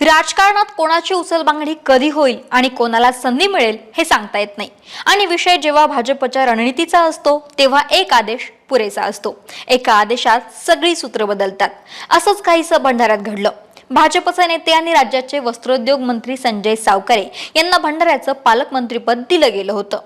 राजकारणात कोणाची उचलबांगडी कधी होईल आणि कोणाला संधी मिळेल हे सांगता येत नाही. आणि विषय जेव्हा भाजपच्या रणनीतीचा असतो तेव्हा एक आदेश पुरेसा असतो. एका आदेशात सगळी सूत्र बदलतात. असंच काहीसं भंडाऱ्यात घडलं. भाजपचे नेते आणि राज्याचे वस्त्रोद्योग मंत्री संजय सावकारे यांना भंडाऱ्याचं पालकमंत्रीपद दिलं गेलं होतं.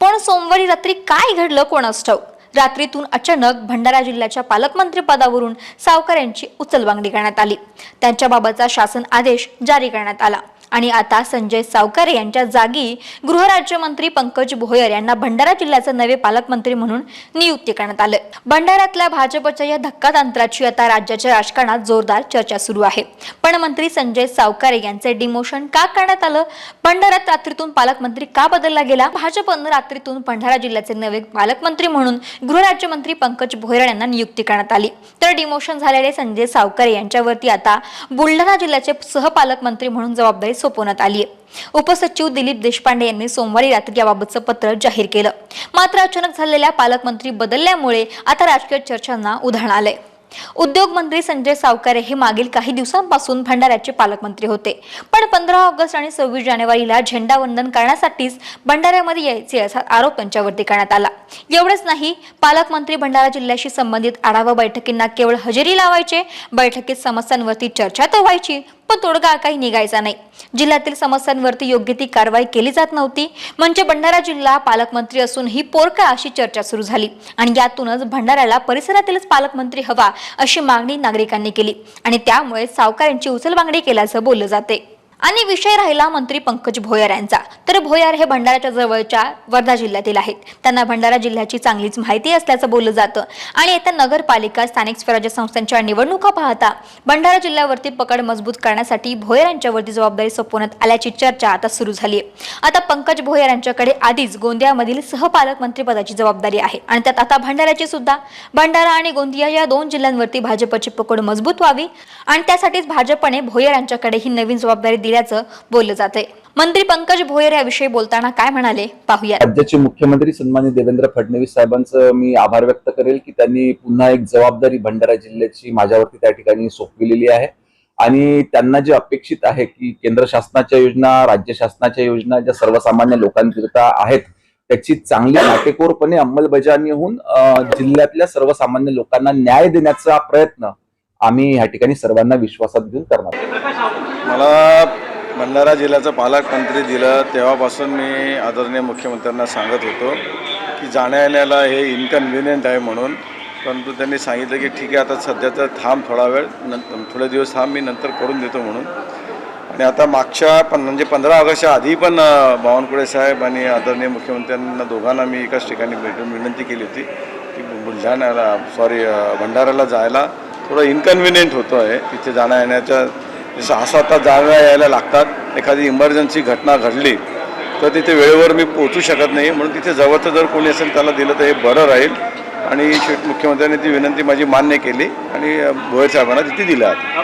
पण सोमवारी रात्री काय घडलं कोणास ठाऊक? रात्रीतून अचानक भंडारा जिल्ह्याच्या पालकमंत्री पदावरून सावकार यांची उचलबांगडी करण्यात आली. त्यांच्याबाबतचा शासन आदेश जारी करण्यात आला. आणि आता संजय सावकारे यांच्या जागी गृहराज्यमंत्री पंकज भोयर यांना भंडारा जिल्ह्याचे नवे पालकमंत्री म्हणून नियुक्ती करण्यात आले भंडाऱ्यातल्या भाजपच्या या धक्कातंत्राची आता राज्याच्या राजकारणात जोरदार चर्चा सुरू आहे. पण मंत्री संजय सावकारे यांचे डिमोशन का करण्यात आलं? भंडाऱ्यात रात्रीतून पालकमंत्री का बदलला गेला? भाजपनं रात्रीतून भंडारा जिल्ह्याचे नवे पालकमंत्री म्हणून गृहराज्यमंत्री पंकज भोयर यांना नियुक्ती करण्यात आली. तर डिमोशन झालेले संजय सावकारे यांच्यावरती आता बुलढाणा जिल्ह्याचे सहपालकमंत्री म्हणून जबाबदारी सोपवण्यात आली आहे उपसचिव दिलीप देशपांडे यांनी सोमवारी रात्री याबाबतचं पत्र जाहीर केलं. मात्र अचानक झालेल्या पालकमंत्री बदलल्यामुळे आता राजकीय चर्चांना उधाण आलंय. उद्योग मंत्री संजय सावकारे हे मागील काही दिवसांपासून भंडाऱ्याचे पालकमंत्री होते. पण पंधरा ऑगस्ट आणि सव्वीस जानेवारीला झेंडावंदन करण्यासाठीच भंडाऱ्यामध्ये यायचे असा आरोप त्यांच्यावरती करण्यात आला. एवढंच नाही पालकमंत्री भंडारा जिल्ह्याशी संबंधित आढावा बैठकींना केवळ हजेरी लावायचे बैठकीत समस्यांवरती चर्चा तर व्हायची पण तोडगा काही निघायचा नाही. जिल्ह्यातील समस्यांवरती योग्य ती कारवाई केली जात नव्हती. म्हणजे भंडारा जिल्हा पालकमंत्री असून ही पोरका अशी चर्चा सुरू झाली आणि यातूनच भंडाऱ्याला परिसरातीलच पालकमंत्री हवा अशी मागणी नागरिकांनी केली आणि त्यामुळे सावकारांची उचलबांगडी केल्याचं बोललं जाते. आणि विषय राहिला मंत्री पंकज भोयर यांचा. तर भोयर हे भंडाऱ्याच्या जवळच्या वर्धा जिल्ह्यातील आहेत. त्यांना भंडारा जिल्ह्याची चांगलीच माहिती असल्याचं बोललं जातं. आणि येत्या नगरपालिका स्थानिक स्वराज्य संस्थांच्या निवडणुका पाहता भंडारा जिल्ह्यावरती पकड मजबूत करण्यासाठी भोयर यांच्यावरती जबाबदारी सोपवण्यात आल्याची चर्चा आता सुरू झाली आहे. आता पंकज भोयर यांच्याकडे आधीच गोंदियामधील सहपालक मंत्रीपदाची जबाबदारी आहे. आणि त्यात आता भंडाऱ्याची सुद्धा. भंडारा आणि गोंदिया या दोन जिल्ह्यांवरती भाजपची पकड मजबूत व्हावी. आणि त्यासाठीच भाजपने भोयर यांच्याकडे ही नवीन जबाबदारी दिली दिल्याचं बोललं जाते मंत्री पंकज भोयर याविषयी बोलताना काय म्हणाले? पाहूया राज्याचे मुख्यमंत्री सन्मान्य देवेंद्र फडणवीस साहेबांचं मी आभार व्यक्त करेल की त्यांनी पुन्हा एक जबाबदारी भंडारा जिल्ह्याची माझ्यावरती त्या ठिकाणी सोपविलेली आहे. आणि त्यांना जे अपेक्षित आहे की केंद्र शासनाच्या योजना राज्य शासनाच्या योजना ज्या सर्वसामान्य लोकांकरिता आहेत त्याची चांगली काटेकोरपणे अंमलबजावणी होऊन जिल्ह्यातल्या सर्वसामान्य लोकांना न्याय देण्याचा प्रयत्न आम्ही ह्या ठिकाणी सर्वांना विश्वासात घेऊन करणार. मला भंडारा जिल्ह्याचं पालकमंत्री दिलं तेव्हापासून मी आदरणीय मुख्यमंत्र्यांना सांगत होतो की जाण्या येण्याला हे इनकन्व्हिनियंट आहे म्हणून. परंतु त्यांनी सांगितलं की ठीक आहे आता सध्याचं थांब थोडा वेळ नंतर थोडे दिवस थांब मी नंतर करून देतो म्हणून. आणि आता मागच्या पण म्हणजे पंधरा ऑगस्टच्या आधी पण बावनकुळे साहेब आणि आदरणीय मुख्यमंत्र्यांना दोघांना मी एकाच ठिकाणी भेटून विनंती केली होती की बुलढाण्याला सॉरी भंडाऱ्याला जायला थोडं इनकन्व्हिनियंट होतो आहे तिथे जाण्या येण्याच्या जसं सात आता जाण्या यायला लागतात एखादी इमर्जन्सी घटना घडली तर तिथे वेळेवर मी पोचू शकत नाही. म्हणून तिथे जवळचं जर कोणी असेल त्याला दिलं तर हे बरं राहील. आणि शेट मुख्यमंत्र्यांनी ती विनंती माझी मान्य केली. आणि भोयर साहेबांना तिथे दिल्या